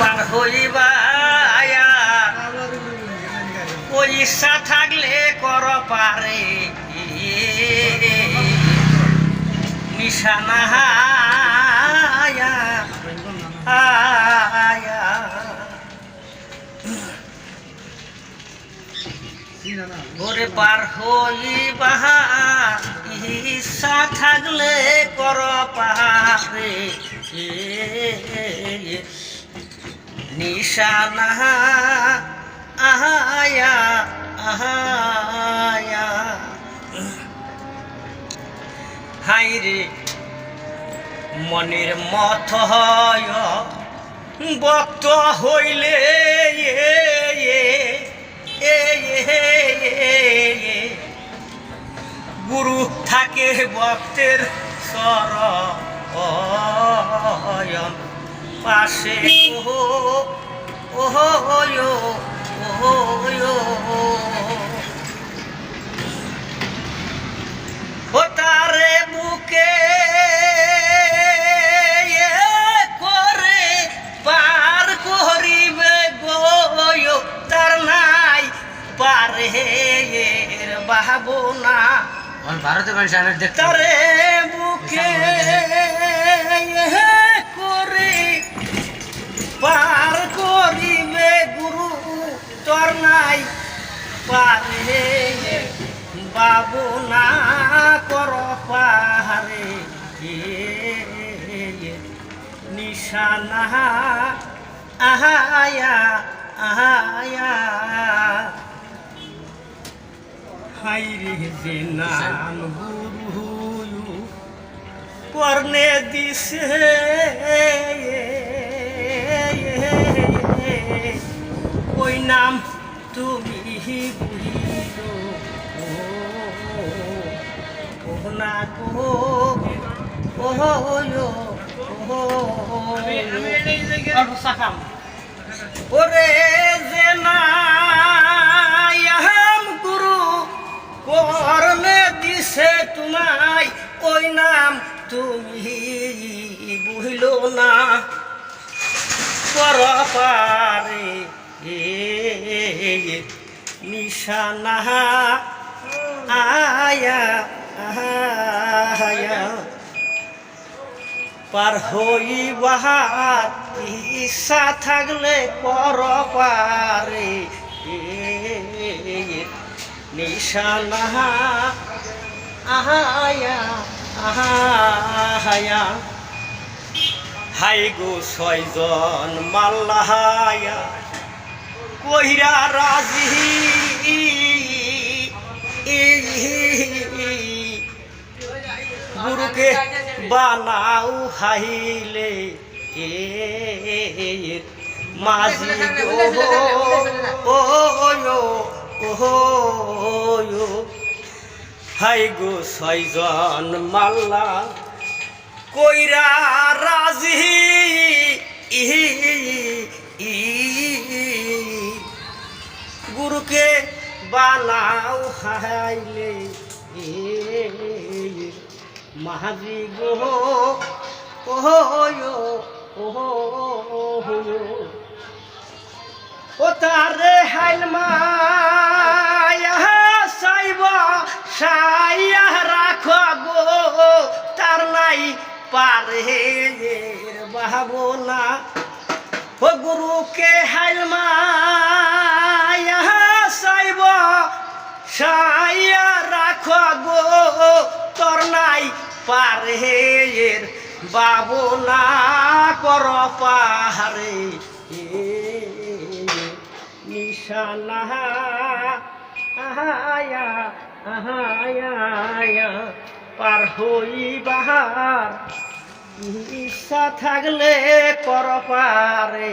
পার হইবা ইচ্ছা থাকলে কর পারে নিশানা আয়া। আয়া ওরে পার হইবা ইচ্ছা থাকলে কর পারে নিশানা আহায়া আহায়া হাই রে মনের মত হয় বক্ত হইলে। গুরু থাকে ভক্তের সর পাশে। ওহো ওহো ওয়ো, ওহো ওয়ো। ও তারে বুকে করে পার করিবে গো তার নাই পারে ভারতের মানুষ আমি দেখতে। তারে বুকে বাবু না কর পাহারে নিশানা আহায়া আহায়া। হাইরে যে নাম গুরু কর্ণে দিছে ওই নাম তুমি বুঝিল গো ও ও যে নাম গুরু করনে দিছে তোমায়, ওই নাম তুমি বুঝল না। পর পারে নিশানা আয়া পার বাহার ইচ্ছা থাকলে কর পারে নিশানা আহায়া আহায়া হাই গো ছয়জন মাল্লাহায়া কহিরা রাজি গুরুকে বানাও হাইলে মাঝি ও হাই গো ছয়জন মাল্লা কইরা রাজি গুরুকে বানাও হাইলে মাহাজি গো ওহো ওহো ও তারে হাইল মায়া, সাইব, সাইয়া রাখ গো। তার নাই পারে ভাবনা। ও গুরুকে হাইল মায়া, সাইব, সাইয়া রাখ গো। তোর নাই পারে বাবনা কর পাহারে নিশানা, আহায়া আহায়া পার হই বাহার ইচ্ছা থাকলে কর পারে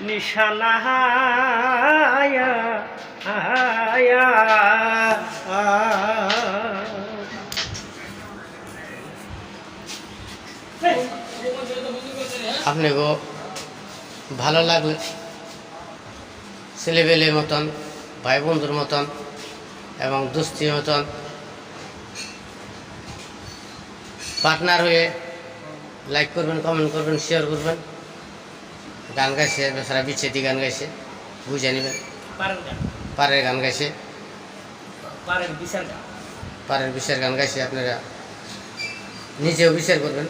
নিশানা আপনাকেও ভালো লাগলে ছেলেবেলের মতন ভাই বন্ধুর মতন এবং দোস্তির মতন পার্টনার হয়ে লাইক করবেন কমেন্ট করবেন শেয়ার করবেন। গান গাইছে বেচারা বিচ্ছেদি গান গাইছে বুঝে নেবেন। পারের গান। গাইছে। পারের বিচার গান গাইছে আপনারা নিজেও বিচার করবেন।